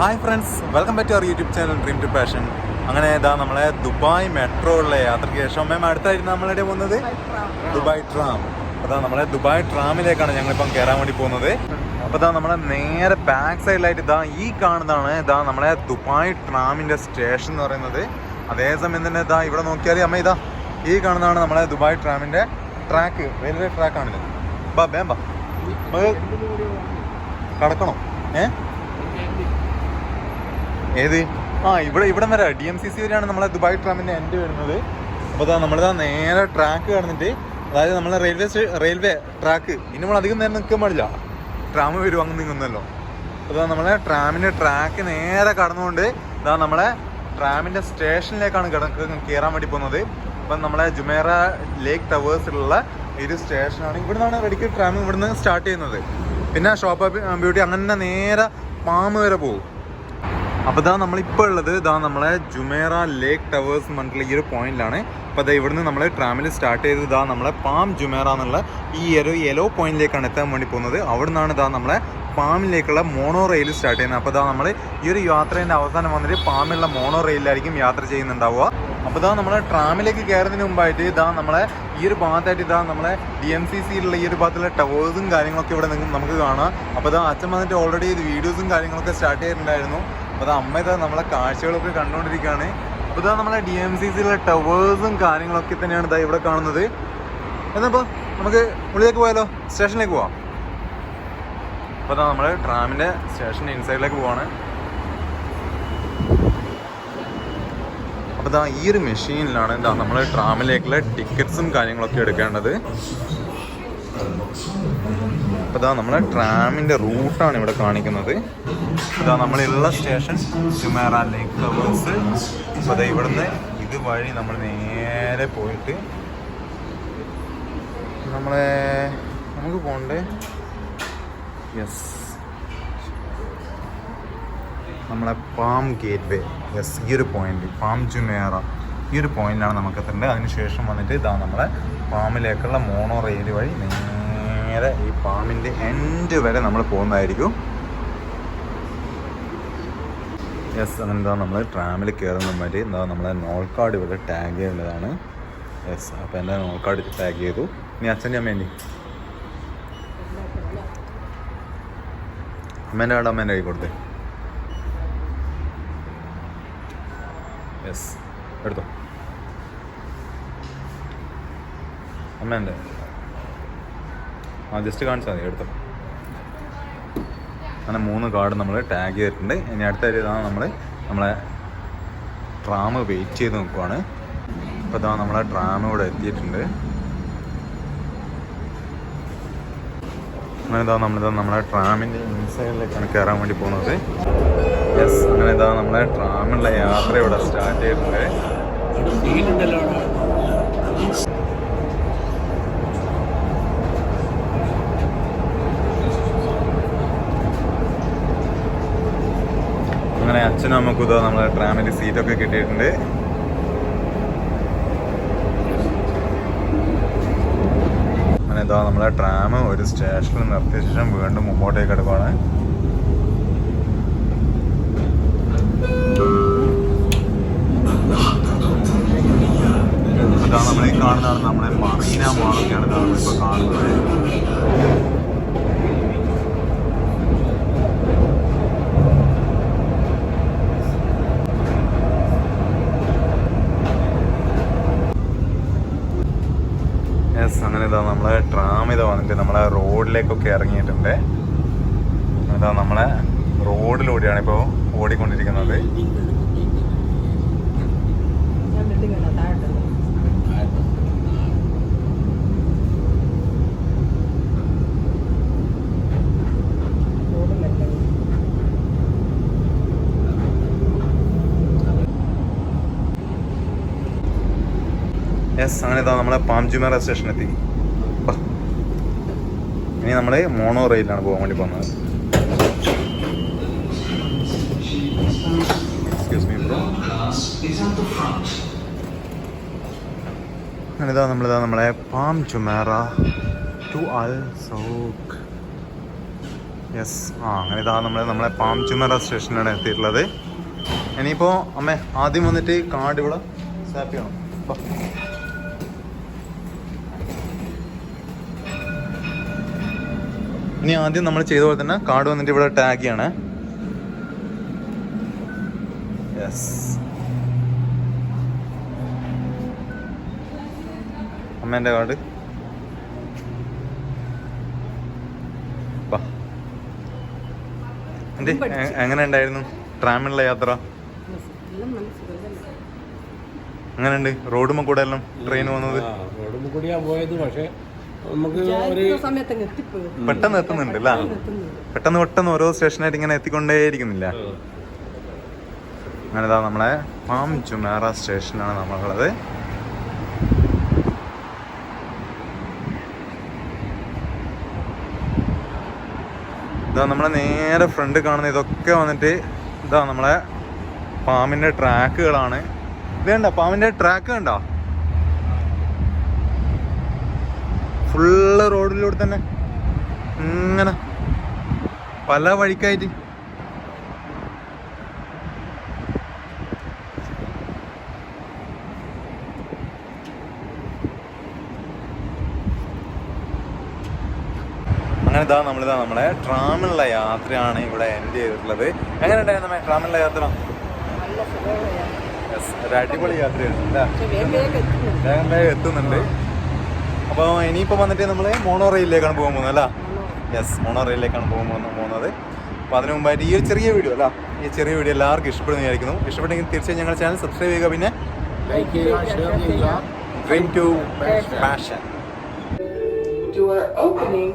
Hi friends welcome back to our YouTube channel dream to passion അങ്ങനെ ഇതാ നമ്മളെ Dubai metro ഉള്ള യാത്രയ്ക്ക് ശേഷം മാം അടുത്തായിരുന്നു നമ്മളുടെ പോകുന്നത്? ദുബായ് ട്രാം അതാ നമ്മളെ ദുബായ് ട്രാമിലേക്കാണ് ഞങ്ങളിപ്പം കയറാൻ വേണ്ടി പോകുന്നത്. അപ്പോൾ ഇതാ നമ്മളെ നേരെ ബാക്ക് സൈഡിലായിട്ട് ഇതാ ഈ കാണുന്നതാണ് ഇതാ നമ്മളെ ദുബായ് ട്രാമിന്റെ സ്റ്റേഷൻ എന്ന് പറയുന്നത്. അതേസമയം തന്നെ ഇതാ ഇവിടെ നോക്കിയാൽ അമ്മ ഇതാ ഈ കാണുന്നതാണ് നമ്മളെ ദുബായ് ട്രാമിന്റെ ട്രാക്ക് റെയിൽവേ ട്രാക്കാണിത് ബാ ബേം ബാ കടക്കണോ? ഏ? ഏത്? ആ ഇവിടെ ഇവിടെ വരെ. ഡി എം സി സി വരെയാണ് നമ്മളെ ദുബായ് ട്രാമിന്റെ എൻഡ് വരുന്നത്. അപ്പോൾ അതാ നമ്മളിതാ നേരെ ട്രാക്ക് കാണുന്നുണ്ട് അതായത് നമ്മളെ റെയിൽവേ റെയിൽവേ ട്രാക്ക് ഇനി നമ്മൾ അധികം നേരം നിൽക്കാൻ പാടില്ല. ട്രാം വരും അങ്ങ് നിൽക്കുന്നല്ലോ അപ്പോൾ ഇതാ നമ്മളെ ട്രാമിന്റെ ട്രാക്ക് നേരെ കടന്നുകൊണ്ട് ഇതാ നമ്മളെ ട്രാമിന്റെ സ്റ്റേഷനിലേക്കാണ് കയറാൻ വേണ്ടി പോകുന്നത്. അപ്പം നമ്മളെ ജുമേറ ലേക്ക് ടവേഴ്സിലുള്ള ഒരു സ്റ്റേഷനാണ് ഇവിടെ നിന്നാണ് റെഡിക്ക് ട്രാം ഇവിടുന്ന് സ്റ്റാർട്ട് ചെയ്യുന്നത്. പിന്നെ ഷോപ്പ് ബ്യൂട്ടി അങ്ങനെ നേരെ പാമ്പ് വരെ പോകും. അപ്പോൾ ഇതാ നമ്മളിപ്പോൾ ഉള്ളത്. ഇതാ നമ്മളെ ജുമേറ ലേക്ക് ടവേഴ്സ് പറഞ്ഞിട്ടുള്ള ഈ ഒരു പോയിന്റിലാണ് അപ്പോൾ അതാ ഇവിടുന്ന് നമ്മൾ ട്രാമിൽ സ്റ്റാർട്ട് ചെയ്ത് ഇതാ നമ്മളെ പാം ജുമേറ എന്നുള്ള ഈ ഒരു യെല്ലോ പോയിന്റിലേക്കാണ് എത്താൻ വേണ്ടി പോകുന്നത്. അവിടെ നിന്നാണ് ഇതാ നമ്മളെ പാമിലേക്കുള്ള മോണോ റെയിൽ സ്റ്റാർട്ട് ചെയ്യുന്നത്. അപ്പോൾ ഇതാ നമ്മൾ ഈ ഒരു യാത്രേന്റെ അവസാനം വന്നിട്ട് പാമിലുള്ള മോണോ റെയിലായിരിക്കും യാത്ര ചെയ്യുന്നുണ്ടാവുക. അപ്പോൾ ഇതാ നമ്മളെ ട്രാമിലേക്ക് കയറുന്നതിന് മുമ്പായിട്ട് ഇതാ നമ്മളെ ഈ ഒരു ഭാഗത്തായിട്ട് ഇതാ നമ്മളെ ഡി എം സി സിയിലുള്ള ഈ ഒരു ഭാഗത്തുള്ള ടവേഴ്സും കാര്യങ്ങളൊക്കെ ഇവിടെ നിങ്ങൾക്ക് നമുക്ക് കാണാം. അപ്പോൾ ഇതാ അച്ഛൻ വന്നിട്ട് ഓൾറെഡി ഇത് വീഡിയോസും കാര്യങ്ങളൊക്കെ സ്റ്റാർട്ട് ചെയ്തിട്ടുണ്ടായിരുന്നു. അത് അമ്മ ഇതാ നമ്മളെ കാഴ്ചകളൊക്കെ കണ്ടുകൊണ്ടിരിക്കുകയാണ്. അപ്പോൾ ഇതാ നമ്മളെ ഡി എം സി സിയിലെ ടവേഴ്സും കാര്യങ്ങളൊക്കെ തന്നെയാണ് ഇതാ ഇവിടെ കാണുന്നത്. എന്നപ്പോൾ നമുക്ക് ഉള്ളിലേക്ക് പോയാലോ? സ്റ്റേഷനിലേക്ക് പോവാം. അപ്പോൾ ഇതാ നമ്മൾ ട്രാമിന്റെ സ്റ്റേഷന്റെ ഇൻസൈഡിലേക്ക് പോവാണ്. അപ്പോൾ ഇതാ ഈ ഒരു മെഷീനിലാണ് ഇതാ നമ്മൾ ട്രാമിലേക്കുള്ള ടിക്കറ്റ്സും കാര്യങ്ങളൊക്കെ എടുക്കേണ്ടത്. അപ്പോൾ ഇതാ നമ്മളെ ട്രാമിന്റെ റൂട്ടാണ് ഇവിടെ കാണിക്കുന്നത്. ഇതാ നമ്മളുള്ള സ്റ്റേഷൻ ജുമേറ ലേക്ക് ടവേഴ്സ് അപ്പോൾ അതാ ഇവിടുന്ന് ഇതുവഴി നമ്മൾ നേരെ പോയിട്ട് നമ്മളെ നമുക്ക് പോണ്ടേ? യെസ് നമ്മളെ പാം ഗേറ്റ് വേ യെസ് ഈ ഒരു പോയിന്റ് പാം ജുമേറ ഈ ഒരു പോയിന്റാണ് നമുക്ക് എത്തേണ്ടത് അതിനുശേഷം വന്നിട്ട് ഇതാ നമ്മളെ പാമിലേക്കുള്ള മോണോ റെയിൽ വഴി നേരെ ഈ പാമിന്റെ എൻഡ് വരെ നമ്മൾ പോകുന്നതായിരിക്കും. യെസ് അങ്ങനെ എന്താ നമ്മൾ ട്രാമിൽ കയറുന്ന മാതിരി എന്താ നമ്മളെ നോൾ ഇവിടെ ടാഗ് ചെയ്യേണ്ടതാണ് യെസ് അപ്പോൾ എന്റെ നോൾ ടാഗ് ചെയ്തു. ഇനി അച്ഛന്റെ അമ്മേന്റെ? അമ്മേന്റെ കാർഡ് അമ്മേന്റെ കൈ കൊടുത്തേ. യെസ് എടുത്തോ? അമ്മേന്റെ. ആ ജസ്റ്റ് കാണിച്ചാൽ മതി എടുത്തോ. അങ്ങനെ മൂന്ന് കാർഡ് നമ്മൾ ടാഗ് ചെയ്തിട്ടുണ്ട്. ഇനി അടുത്ത ഇതാണ് നമ്മൾ നമ്മളെ ട്രാം വെയിറ്റ് ചെയ്ത് നോക്കുവാണ്. ഇപ്പോൾ ഇതാ നമ്മളെ ട്രാം ഇവിടെ എത്തിയിട്ടുണ്ട്. അങ്ങനെ ഇതാ നമ്മളിതാ നമ്മളെ ട്രാമിന്റെ ഇൻസൈഡിലേക്കാണ് കയറാൻ വേണ്ടി പോകുന്നത്. യെസ് അങ്ങനെ ഇതാ നമ്മളെ ട്രാമിലുള്ള യാത്ര ഇവിടെ സ്റ്റാർട്ട് ചെയ്തിട്ടുണ്ട്. അങ്ങനെ അച്ഛനും അമ്മക്കും ഇതോ നമ്മളെ സീറ്റ് ഒക്കെ കിട്ടിയിട്ടുണ്ട്. അങ്ങനെ ഇതോ നമ്മളെ ട്രാം ഒരു സ്റ്റേഷനിൽ നിർത്തിയ ശേഷം വീണ്ടും മുമ്പോട്ടേക്ക് എടുക്കുവാണ്. ഇതാ നമ്മളീ കാണുന്നതാണ് നമ്മുടെ മറീന മാളൊക്കെയാണ് നമ്മളിപ്പോൾ കാണുന്നത്. യെസ് അങ്ങനെ ഇതാ നമ്മളെ ട്രാം ഇതാ വന്നിട്ട് നമ്മളെ റോഡിലേക്കൊക്കെ ഇറങ്ങിയിട്ടുണ്ട്. ഇതാ നമ്മളെ റോഡിലൂടെയാണ് ഇപ്പോൾ ഓടിക്കൊണ്ടിരിക്കുന്നത്. യെസ് അങ്ങനെ ഇതാ നമ്മളെ പാംജുമേറ സ്റ്റേഷൻ എത്തി. ഇനി നമ്മൾ മോണോ റെയിലാണ് പോകാൻ വേണ്ടി പോകുന്നത്. അങ്ങനെതാ നമ്മളിതാ നമ്മളെ Palm Jumeirah to Al Souk yes ആ അങ്ങനെ ഇതാ നമ്മൾ നമ്മളെ പാം ചുമേറ സ്റ്റേഷനിലാണ് എത്തിയിട്ടുള്ളത്. ഇനിയിപ്പോൾ അമ്മേ ആദ്യം വന്നിട്ട് കാർഡ് ഇവിടെ സ്വാപ്പ് ചെയ്യണം. ഇനി ആദ്യം നമ്മൾ ചെയ്ത പോലെ തന്നെ കാർഡ് വന്നിട്ട് ഇവിടെ ടാഗ് ചെയ്യണേ. യെസ് അമ്മേന്റെ കാർഡ്. എങ്ങനെ ഉണ്ടായിരുന്നു? ട്രാമിലുള്ള യാത്ര? എങ്ങനെയുണ്ട്? റോഡുമ്മ കൂടെ എല്ലാം ട്രെയിൻ വന്നത്? റോഡുമ്മ റോഡ് കൂടിയാ പോയത് പക്ഷെ നമുക്ക് ഒരു പെട്ടെന്ന് എത്തുന്നുണ്ട്. അല്ല പെട്ടെന്ന് പെട്ടെന്ന് ഓരോ സ്റ്റേഷനായിട്ട് ഇങ്ങനെ എത്തിക്കൊണ്ടേയിരിക്കുന്നില്ല. അങ്ങനെ ഇതാ നമ്മളെ പാം ചുമേറ സ്റ്റേഷനാണ് നമ്മളുള്ളത്. ഇതാ നമ്മളെ നേരെ ഫ്രണ്ട് കാണുന്ന ഇതൊക്കെ വന്നിട്ട് ഇതാ നമ്മളെ പാമ്പിന്റെ ട്രാക്കുകളാണ്. ഇത് കണ്ട പാമ്പിന്റെ ട്രാക്ക് കണ്ടോ? ഫുള്ള് റോഡിലൂടെ തന്നെ ഇങ്ങനെ പല വഴിക്കായിട്ട്. അങ്ങനെ ഇതാ നമ്മളിതാ നമ്മളെ ട്രാമിലുള്ള യാത്രയാണ് ഇവിടെ എൻഡ് ചെയ്തിട്ടുള്ളത്. എങ്ങനെ ഉണ്ടായിരുന്നു നമ്മെ ട്രാമിലുള്ള യാത്ര? ഒരു അടിപൊളി യാത്രയായിരുന്നു വേഗം വേഗം എത്തുന്നുണ്ട്. അപ്പോൾ ഇനിയിപ്പോൾ വന്നിട്ട് നമ്മൾ മോണോ റെയിലേക്കാണ് പോകാൻ പോകുന്നത് അല്ല? യെസ് മോണോ റെയിലേക്കാണ് പോകാൻ പോകുന്നത് പോകുന്നത്. അപ്പോൾ അതിന് മുമ്പായിട്ട് ഈ ഒരു ചെറിയ വീഡിയോ അല്ല? ഈ ചെറിയ വീഡിയോ എല്ലാവർക്കും ഇഷ്ടപ്പെടുന്നു വിചാരിക്കുന്നു. ഇഷ്ടപ്പെട്ടെങ്കിൽ തീർച്ചയായും ഞങ്ങളുടെ ചാനൽ സബ്സ്ക്രൈബ് ചെയ്യുക പിന്നെ ലൈക്ക് ചെയ്യുക ഷെയർ ചെയ്യുക. Dream to passion Door opening.